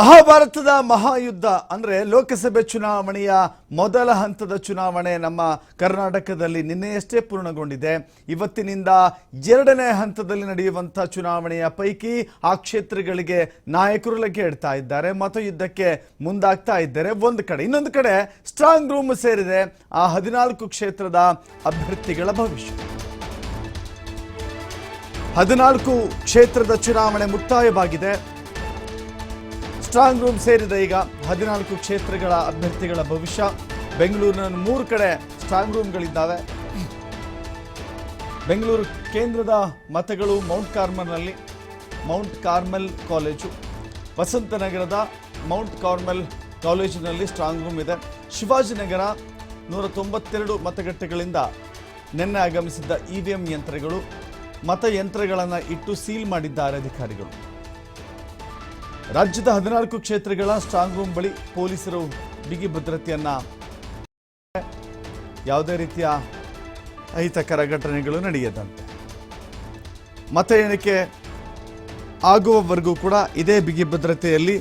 ಮಹಾಭಾರತದ ಮಹಾಯುದ್ಧ ಅಂದ್ರೆ ಲೋಕಸಭೆ ಚುನಾವಣೆಯ ಮೊದಲ ಹಂತದ ಚುನಾವಣೆ ನಮ್ಮ ಕರ್ನಾಟಕದಲ್ಲಿ ನಿನ್ನೆಯಷ್ಟೇ ಪೂರ್ಣಗೊಂಡಿದೆ. ಇವತ್ತಿನಿಂದ ಎರಡನೇ ಹಂತದಲ್ಲಿ ನಡೆಯುವಂಥ ಚುನಾವಣೆಯ ಪೈಕಿ ಆ ಕ್ಷೇತ್ರಗಳಿಗೆ ನಾಯಕರು ಲಗ್ಗೆ ಇಡ್ತಾ ಇದ್ದಾರೆ. ಮತಯುದ್ಧಕ್ಕೆ ಮುಂದಾಗ್ತಾ ಇದ್ದಾರೆ ಒಂದು ಕಡೆ, ಇನ್ನೊಂದು ಕಡೆ ಸ್ಟ್ರಾಂಗ್ ರೂಮ್ ಸೇರಿದೆ. ಆ ಹದಿನಾಲ್ಕು ಕ್ಷೇತ್ರದ ಅಭ್ಯರ್ಥಿಗಳ ಭವಿಷ್ಯ. ಹದಿನಾಲ್ಕು ಕ್ಷೇತ್ರದ ಚುನಾವಣೆ ಮುಕ್ತಾಯವಾಗಿದೆ. ಸ್ಟ್ರಾಂಗ್ ರೂಮ್ ಸೇರಿದೆ ಈಗ ಹದಿನಾಲ್ಕು ಕ್ಷೇತ್ರಗಳ ಅಭ್ಯರ್ಥಿಗಳ ಭವಿಷ್ಯ. ಬೆಂಗಳೂರಿನ ಮೂರು ಕಡೆ ಸ್ಟ್ರಾಂಗ್ ರೂಮ್ಗಳಿದ್ದಾವೆ. ಬೆಂಗಳೂರು ಕೇಂದ್ರದ ಮತಗಳು ಮೌಂಟ್ ಕಾರ್ಮಲ್ನಲ್ಲಿ, ಮೌಂಟ್ ಕಾರ್ಮೆಲ್ ಕಾಲೇಜು. ವಸಂತನಗರದ ಮೌಂಟ್ ಕಾರ್ಮೆಲ್ ಕಾಲೇಜಿನಲ್ಲಿ ಸ್ಟ್ರಾಂಗ್ ರೂಮ್ ಇದೆ. ಶಿವಾಜಿನಗರ ನೂರ ತೊಂಬತ್ತೆರಡು ಮತಗಟ್ಟೆಗಳಿಂದ ನಿನ್ನೆ ಆಗಮಿಸಿದ್ದ ಇ ವಿ ಎಂ ಯಂತ್ರಗಳು ಮತಯಂತ್ರಗಳನ್ನು ಇಟ್ಟು ಸೀಲ್ ಮಾಡಿದ್ದಾರೆ ಅಧಿಕಾರಿಗಳು. ರಾಜ್ಯದ ಹದಿನಾಲ್ಕು ಕ್ಷೇತ್ರಗಳ ಸ್ಟ್ರಾಂಗ್ ರೂಮ್ ಬಳಿ ಪೊಲೀಸರು ಬಿಗಿ ಭದ್ರತೆಯನ್ನ ಯಾವುದೇ ರೀತಿಯ ಅಹಿತಕರ ಘಟನೆಗಳು ನಡೆಯದಂತೆ. ಮತ ಎಣಿಕೆ ಆಗುವವರೆಗೂ ಕೂಡ ಇದೇ ಬಿಗಿ ಭದ್ರತೆಯಲ್ಲಿ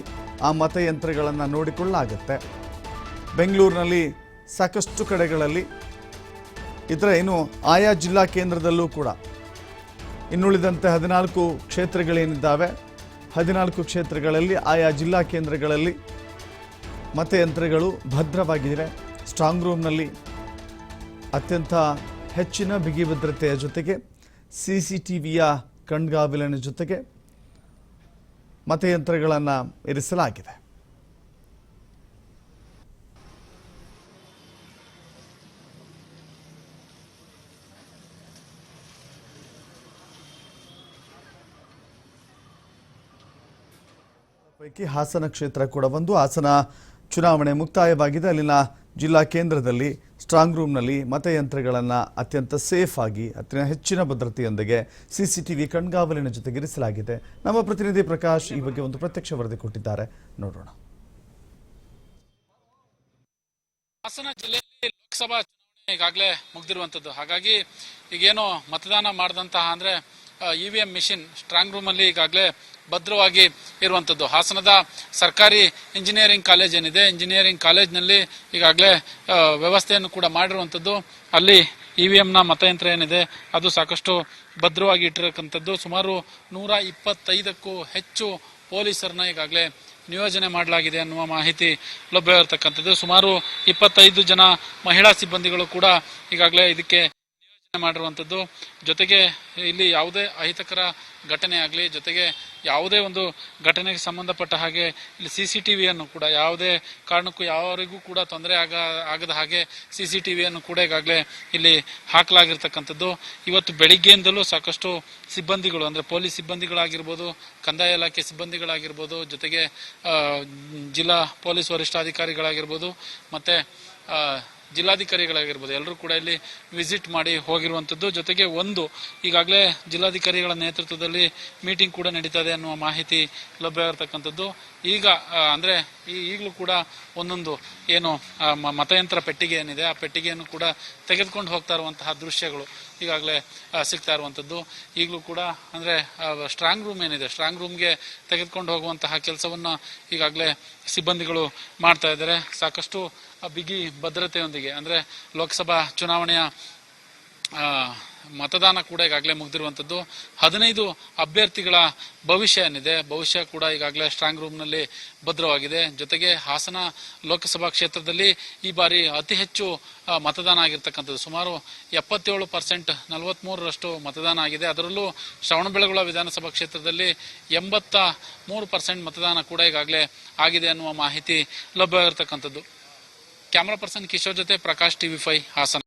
ಆ ಮತಯಂತ್ರಗಳನ್ನು ನೋಡಿಕೊಳ್ಳಲಾಗುತ್ತೆ. ಬೆಂಗಳೂರಿನಲ್ಲಿ ಸಾಕಷ್ಟು ಕಡೆಗಳಲ್ಲಿ ಇದರ ಏನು ಆಯಾ ಜಿಲ್ಲಾ ಕೇಂದ್ರದಲ್ಲೂ ಕೂಡ ಇನ್ನುಳಿದಂತೆ ಹದಿನಾಲ್ಕು ಕ್ಷೇತ್ರಗಳೇನಿದ್ದಾವೆ ಹದಿನಾಲ್ಕು ಕ್ಷೇತ್ರಗಳಲ್ಲಿ, ಆಯಾ ಜಿಲ್ಲಾ ಕೇಂದ್ರಗಳಲ್ಲಿ ಮತಯಂತ್ರಗಳು ಭದ್ರವಾಗಿವೆ. ಸ್ಟ್ರಾಂಗ್ ರೂಮ್ನಲ್ಲಿ ಅತ್ಯಂತ ಹೆಚ್ಚಿನ ಬಿಗಿ ಭದ್ರತೆಯ ಜೊತೆಗೆ ಸಿ ಸಿ ಟಿ ವಿಯ ಕಣ್ಗಾವಲಿನ ಜೊತೆಗೆ ಮತಯಂತ್ರಗಳನ್ನು ಇರಿಸಲಾಗಿದೆ. ಪೈಕಿ ಹಾಸನ ಕ್ಷೇತ್ರ ಕೂಡ ಒಂದು. ಹಾಸನ ಚುನಾವಣೆ ಮುಕ್ತಾಯವಾಗಿದೆ. ಅಲ್ಲಿನ ಜಿಲ್ಲಾ ಕೇಂದ್ರದಲ್ಲಿ ಸ್ಟ್ರಾಂಗ್ ರೂಮ್ನಲ್ಲಿ ಮತಯಂತ್ರಗಳನ್ನು ಅತ್ಯಂತ ಸೇಫ್ ಆಗಿ, ಅತ್ಯಂತ ಹೆಚ್ಚಿನ ಭದ್ರತೆಯೊಂದಿಗೆ ಸಿಸಿಟಿವಿ ಕಣ್ಗಾವಲಿನ ಜೊತೆಗೆ ಇರಿಸಲಾಗಿದೆ. ನಮ್ಮ ಪ್ರತಿನಿಧಿ ಪ್ರಕಾಶ್ ಈ ಬಗ್ಗೆ ಒಂದು ಪ್ರತ್ಯಕ್ಷ ವರದಿ ಕೊಟ್ಟಿದ್ದಾರೆ. ನೋಡೋಣ. ಹಾಸನ ಜಿಲ್ಲೆಯಲ್ಲಿ ಲೋಕಸಭಾ ಚುನಾವಣೆ ಈಗಾಗಲೇ ಮುಗ್ದಿರುವಂಥದ್ದು ಹಾಗಾಗಿ ಈಗೇನು ಮತದಾನ ಮಾಡಿದಂತಹ ಅಂದ್ರೆ E V M machine strong room ಅಲ್ಲಿ ಈಗಾಗಲೇ ಭದ್ರವಾಗಿ ಇರುವಂತದ್ದು. ಹಾಸನದ ಸರ್ಕಾರಿ ಇಂಜಿನಿಯರಿಂಗ್ ಕಾಲೇಜ್ ಏನಿದೆ ಇಂಜಿನಿಯರಿಂಗ್ ಕಾಲೇಜ್ನಲ್ಲಿ ಈಗಾಗಲೇ ವ್ಯವಸ್ಥೆಯನ್ನು ಕೂಡ ಮಾಡಿರುವಂಥದ್ದು ಅಲ್ಲಿ ಇ ವಿ ಎಂನ ಮತಯಂತ್ರ ಏನಿದೆ, ಅದು ಸಾಕಷ್ಟು ಭದ್ರವಾಗಿ ಇಟ್ಟಿರಕ್ಕಂಥದ್ದು. ಸುಮಾರು ನೂರ ಇಪ್ಪತ್ತೈದಕ್ಕೂ ಹೆಚ್ಚು ಪೊಲೀಸರನ್ನ ಈಗಾಗಲೇ ನಿಯೋಜನೆ ಮಾಡಲಾಗಿದೆ ಅನ್ನುವ ಮಾಹಿತಿ ಲಭ್ಯವಿರತಕ್ಕಂಥದ್ದು ಸುಮಾರು ಇಪ್ಪತ್ತೈದು ಜನ ಮಹಿಳಾ ಸಿಬ್ಬಂದಿಗಳು ಕೂಡ ಈಗಾಗಲೇ ಇದಕ್ಕೆ ಮಾಡಿರುವಂಥದ್ದು. ಜೊತೆಗೆ ಇಲ್ಲಿ ಯಾವುದೇ ಅಹಿತಕರ ಘಟನೆ ಆಗಲಿ, ಜೊತೆಗೆ ಯಾವುದೇ ಒಂದು ಘಟನೆಗೆ ಸಂಬಂಧಪಟ್ಟ ಹಾಗೆ ಇಲ್ಲಿ ಸಿ ಸಿ ಟಿ ವಿಯನ್ನು ಕೂಡ ಯಾವುದೇ ಕಾರಣಕ್ಕೂ ಯಾವರಿಗೂ ಕೂಡ ತೊಂದರೆ ಆಗ, ಆಗದ ಹಾಗೆ ಸಿ ಸಿ ಟಿ ವಿಯನ್ನು ಕೂಡ ಈಗಾಗಲೇ ಇಲ್ಲಿ ಹಾಕಲಾಗಿರ್ತಕ್ಕಂಥದ್ದು. ಇವತ್ತು ಬೆಳಿಗ್ಗೆಯಿಂದಲೂ ಸಾಕಷ್ಟು ಸಿಬ್ಬಂದಿಗಳು, ಅಂದರೆ ಪೊಲೀಸ್ ಸಿಬ್ಬಂದಿಗಳಾಗಿರ್ಬೋದು, ಕಂದಾಯ ಇಲಾಖೆ ಸಿಬ್ಬಂದಿಗಳಾಗಿರ್ಬೋದು, ಜೊತೆಗೆ ಜಿಲ್ಲಾ ಪೊಲೀಸ್ ವರಿಷ್ಠಾಧಿಕಾರಿಗಳಾಗಿರ್ಬೋದು, ಮತ್ತೆ ಜಿಲ್ಲಾಧಿಕಾರಿಗಳಾಗಿರ್ಬೋದು ಎಲ್ಲರೂ ಕೂಡ ಇಲ್ಲಿ ವಿಸಿಟ್ ಮಾಡಿ ಹೋಗಿರುವಂಥದ್ದು. ಜೊತೆಗೆ ಒಂದು, ಈಗಾಗಲೇ ಜಿಲ್ಲಾಧಿಕಾರಿಗಳ ನೇತೃತ್ವದಲ್ಲಿ ಮೀಟಿಂಗ್ ಕೂಡ ನಡೀತಾ ಇದೆ ಅನ್ನುವ ಮಾಹಿತಿ ಲಭ್ಯವಿರತಕ್ಕಂಥದ್ದು ಈಗ ಅಂದರೆ ಈ, ಈಗಲೂ ಕೂಡ ಒಂದೊಂದು, ಏನು ಮತಯಂತ್ರ ಪೆಟ್ಟಿಗೆ ಏನಿದೆ, ಆ ಪೆಟ್ಟಿಗೆಯನ್ನು ಕೂಡ ತೆಗೆದುಕೊಂಡು ಹೋಗ್ತಾ ಇರುವಂತಹ ದೃಶ್ಯಗಳು ಈಗಾಗಲೇ ಸಿಗ್ತಾ ಇರುವಂಥದ್ದು. ಈಗಲೂ ಕೂಡ, ಅಂದರೆ ಸ್ಟ್ರಾಂಗ್ ರೂಮ್ ಏನಿದೆ ಸ್ಟ್ರಾಂಗ್ ರೂಮ್ಗೆ ತೆಗೆದುಕೊಂಡು ಹೋಗುವಂತಹ ಕೆಲಸವನ್ನು ಈಗಾಗಲೇ ಸಿಬ್ಬಂದಿಗಳು ಮಾಡ್ತಾ ಇದ್ದಾರೆ. ಸಾಕಷ್ಟು ಬಿಗಿ ಭದ್ರತೆಯೊಂದಿಗೆ, ಅಂದ್ರೆ ಲೋಕಸಭಾ ಚುನಾವಣೆಯ ಮತದಾನ ಕೂಡ ಈಗಾಗಲೇ ಮುಗ್ದಿರುವಂಥದ್ದು. ಹದಿನೈದು ಅಭ್ಯರ್ಥಿಗಳ ಭವಿಷ್ಯ ಏನಿದೆ ಭವಿಷ್ಯ ಕೂಡ ಈಗಾಗಲೇ ಸ್ಟ್ರಾಂಗ್ ರೂಮ್ನಲ್ಲಿ ಭದ್ರವಾಗಿದೆ. ಜೊತೆಗೆ ಹಾಸನ ಲೋಕಸಭಾ ಕ್ಷೇತ್ರದಲ್ಲಿ ಈ ಬಾರಿ ಅತಿ ಹೆಚ್ಚು ಮತದಾನ ಆಗಿರ್ತಕ್ಕಂಥದ್ದು. ಸುಮಾರು ಎಪ್ಪತ್ತೇಳು ಪರ್ಸೆಂಟ್ ನಲವತ್ಮೂರರಷ್ಟು ಮತದಾನ ಆಗಿದೆ. ಅದರಲ್ಲೂ ಶ್ರವಣಬೆಳಗೊಳ ವಿಧಾನಸಭಾ ಕ್ಷೇತ್ರದಲ್ಲಿ ಎಂಬತ್ತ ಮೂರು ಪರ್ಸೆಂಟ್ ಮತದಾನ ಕೂಡ ಈಗಾಗಲೇ ಆಗಿದೆ ಅನ್ನುವ ಮಾಹಿತಿ ಲಭ್ಯವಿರತಕ್ಕಂಥದ್ದು ಕ್ಯಾಮರಾ ಪರ್ಸನ್ ಕಿಶೋರ್ ಜೊತೆ ಪ್ರಕಾಶ್ ಟಿವಿ ಫೈ ಹಾಸನ